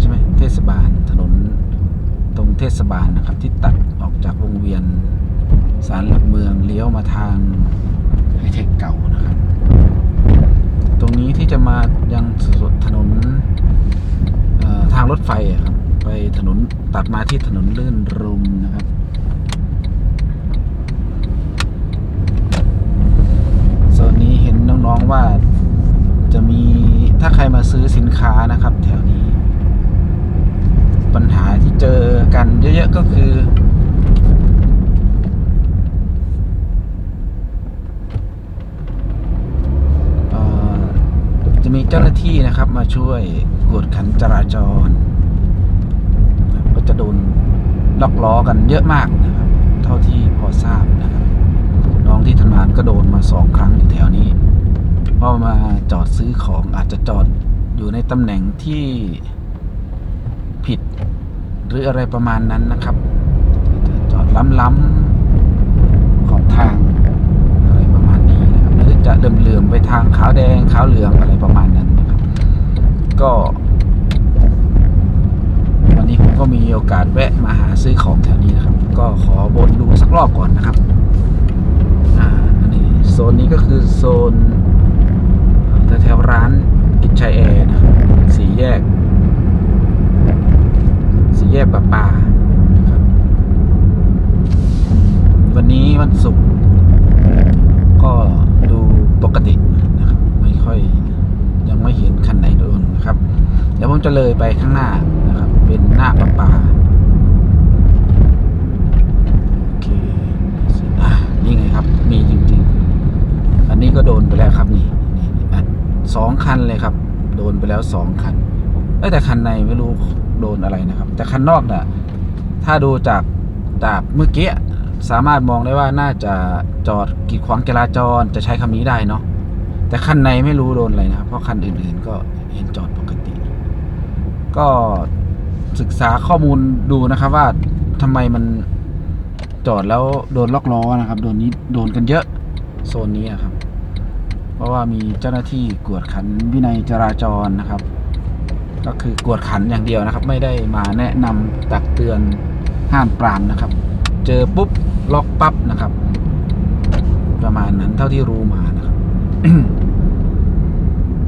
ใช่ไหมเทศบาลถนนตรงเทศบาลนะครับ ที่ตัดออกจากวงเวียนสารหลักเมืองเลี้ยวมาทางไฮเทคเก่านะครับ ตรงนี้ที่จะมายังสุดถนนทางรถไฟครับไปถนนตัดมาที่ถนนลื่นรุมนะครับโซนนี้เห็นน้องๆว่าจะมีถ้าใครมาซื้อสินค้านะครับ แถวนี้ ปัญหาที่เจอกันเยอะๆก็คือจะมีเจ้าหน้าที่นะครับมาช่วยกวดขันจราจรนะครับก็จะโดนล็อกล้อกันเยอะมากนะครับ เท่าที่พอทราบนะครับ น้องที่ทำงานก็โดนมาสองครั้งอยู่แถวนี้พราะมาจอดซื้อของอาจจะจอดอยู่ในตำแหน่งที่ ผิด หรืออะไรประมาณนั้นนะครับจอดล้ำๆขอบทางอะไรประมาณนี้นะครับหรือจะเลื่อมๆไปทางขาวแดงขาวเหลืองอะไรประมาณนั้นนะครับ ก็วันนี้ผมก็มีโอกาสแวะมาหาซื้อของแถวนี้นะครับ ก็ขอวนดูสักรอบก่อนนะครับอ่าอันนี้โซนนี้ก็คือโซนแถวๆร้านกิจชัยแอร์นะครับสี่แยก ยกประปาครับ วันนี้วันศุกร์ก็ดูปกตินะครับ ไม่ค่อยยังไม่เห็นคันไหนโดนนะครับ เดี๋ยวผมจะเลยไปข้างหน้านะครับ เป็นหน้าประปาโอเคอะนี่ไงครับ มีจริงๆ อันนี้ก็โดนไปแล้วครับนี่นี่อะสองคันเลยครับ โดนไปแล้วสองคันเอ้แต่คันในไม่รู้ โดนอะไรนะครับ แต่คันนอกน่ะถ้าดูจากจากเมื่อกี้สามารถมองได้ว่าน่าจะจอดกีดขวางจราจรจะใช้คำนี้ได้เนาะแต่คันในไม่รู้โดนอะไรนะครับ เพราะคันอื่นๆก็เห็นจอดปกติ ก็ศึกษาข้อมูลดูนะครับว่าทำไมมันจอดแล้วโดนล็อกล้อนะครับ โดนนี้โดนกันเยอะโซนนี้อะครับ เพราะว่ามีเจ้าหน้าที่กวดขันวินัยจราจรนะครับ ก็คือกวดขันอย่างเดียวนะครับ ไม่ได้มาแนะนำตักเตือนห้ามปรามนะครับ เจอปุ๊บล็อกปั๊บนะครับ ประมาณนั้นเท่าที่รู้มานะครับ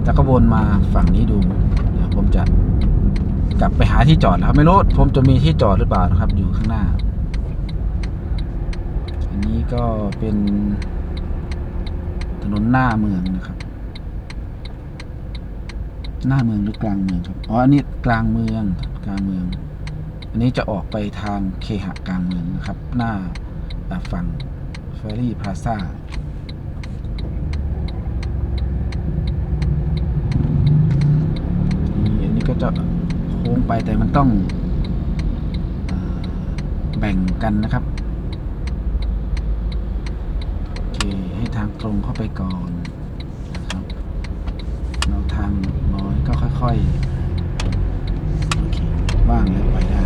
จะก็วนมาฝั่งนี้ดูเดี๋ยวผมจะกลับไปหาที่จอดแล้วครับ ไม่รู้ผมจะมีที่จอดหรือเปล่านะครับ อยู่ข้างหน้า อันนี้ก็เป็นถนนหน้าเมืองนะครับ หน้าเมืองหรือกลางเมืองครับอ๋ออันนี้กลางเมืองกลางเมือง อันนี้จะออกไปทางเคหะกลางเมืองนะครับ หน้าฝั่งเฟรรี่พลาซ่าอันนี้ก็จะโค้งไปแต่มันต้องอแบ่งกันนะครับ โอเค ให้ทางตรงเข้าไปก่อนนะครับ เราทางน้อยก็ ค่อยว่างแล้วไปได้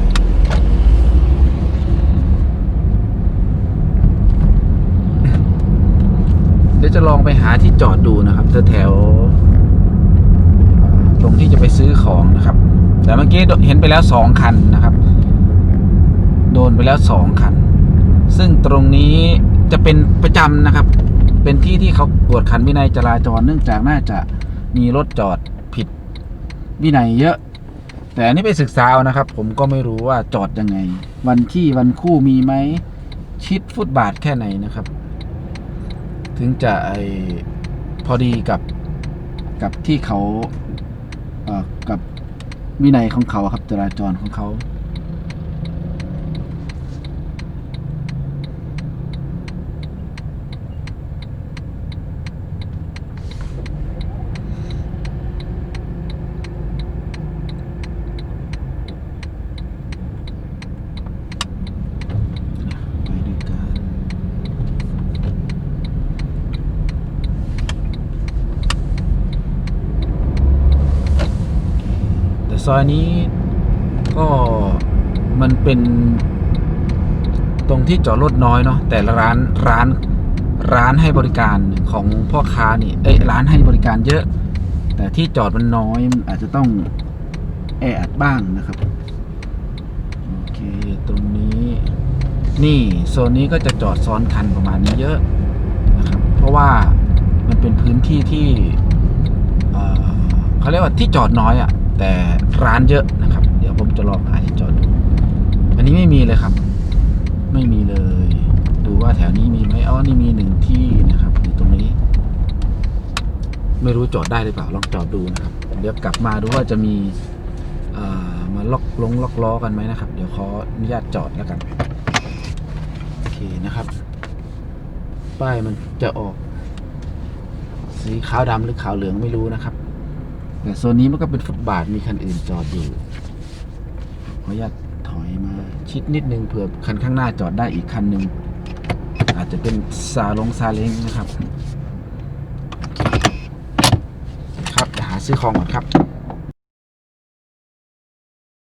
เดี๋ยวจะลองไปหาที่จอดดูนะครับแถวตรงที่จะไปซื้อของนะครับ แต่เมื่อกี้เห็นไปแล้วสองคันนะครับ โดนไปแล้วสองคัน ซึ่งตรงนี้จะเป็นประจำนะครับ เป็นที่ที่เขากวดขันวินัยจราจรเนื่องจากน่าจะมีรถจอด วินัยเยอะ แต่อันนี้ไปศึกษาเอานะครับ ผมก็ไม่รู้ว่าจอดยังไง วันที่วันคู่มีไหมชิดฟุตบาทแค่ไหนนะครับ ถึงจะไอพอดีกับกับที่เขาเอ่อกับวินัยของเขาครับจราจรของเขา ไปด้วยกันแต่ ซอยนี้ก็มันเป็นตรงที่จอดรถน้อยเนาะแต่ร้านร้านร้านให้บริการของพ่อค้านี่เอ้ยร้านให้บริการเยอะ แต่ที่จอดมันน้อยมันอาจจะต้องแออัดบ้างนะครับโอเคตรงนี้ นี่โซนนี้ก็จะจอดซ้อนคันประมาณนี้เยอะนะครับ เพราะว่ามันเป็นพื้นที่ที่เอ่อเขาเรียกว่าที่จอดน้อยอะ่ะ แต่ร้านเยอะนะครับ เดี๋ยวผมจะลองหาที่จอดดูอันนี้ไม่มีเลยครับ ไม่มีเลย ดูว่าแถวนี้มีไหมอ๋อนี่มีหนึ่งที่นะครับอยู่ตรงนี้ ไม่รู้จอดได้หรือเปล่าลองจอดดูนะครับ เดี๋ยวกลับมาดูว่าจะมีมาล็อกลงล็อกล้อกันไหมนะครับ เดี๋ยวขออนุญาตจอดแล้วกันโอเคนะครับ ป้ายมันจะออก สีขาวดำหรือขาวเหลืองไม่รู้นะครับ แต่โซนนี้มันก็เป็นฟุตบาทมีคันอื่นจอดอยู่ ขออนุญาตถอยมา ชิดนิดนึงเผื่อคันข้างหน้าจอดได้อีกคันหนึ่งอาจจะเป็นซาลงซาเล้งนะครับ ครับหาซื้อของก่อนครับ